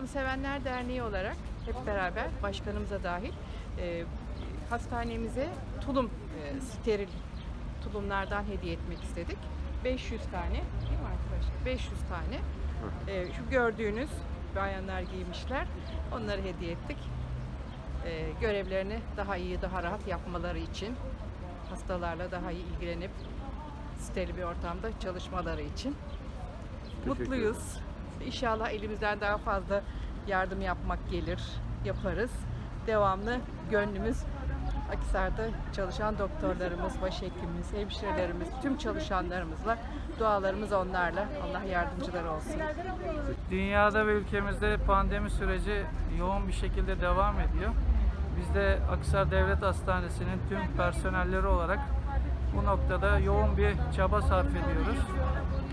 Yardımsevenler Derneği olarak hep beraber başkanımıza dahil e, hastanemize tulum e, steril tulumlardan hediye etmek istedik. 500 tane değil mi arkadaşlar? 500 tane. E, şu gördüğünüz bayanlar giymişler. Onları hediye ettik. E, görevlerini daha iyi, daha rahat yapmaları için hastalarla daha iyi ilgilenip steril bir ortamda çalışmaları için. Mutluyuz. İnşallah elimizden daha fazla yardım yapmak gelir, yaparız. Devamlı gönlümüz Akisar'da çalışan doktorlarımız, başhekimimiz, hemşirelerimiz, tüm çalışanlarımızla dualarımız onlarla. Allah yardımcıları olsun. Dünyada ve ülkemizde pandemi süreci yoğun bir şekilde devam ediyor. Biz de Akhisar Devlet Hastanesi'nin tüm personelleri olarak bu noktada yoğun bir çaba sarf ediyoruz.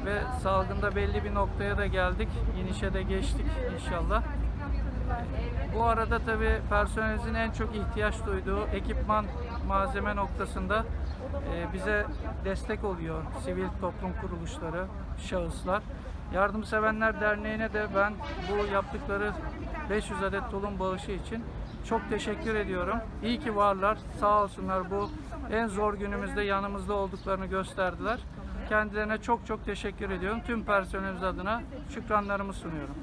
Ve salgında belli bir noktaya da geldik. İnişe de geçtik inşallah. Bu arada tabii personelimizin en çok ihtiyaç duyduğu ekipman, malzeme noktasında e, bize destek oluyor sivil toplum kuruluşları, şahıslar. Yardımsevenler Derneği'ne de ben bu yaptıkları 500 adet tulum bağışı için çok teşekkür ediyorum. İyi ki varlar, sağ olsunlar bu en zor günümüzde yanımızda olduklarını gösterdiler. Kendilerine çok çok teşekkür ediyorum. Tüm personelimiz adına şükranlarımı sunuyorum.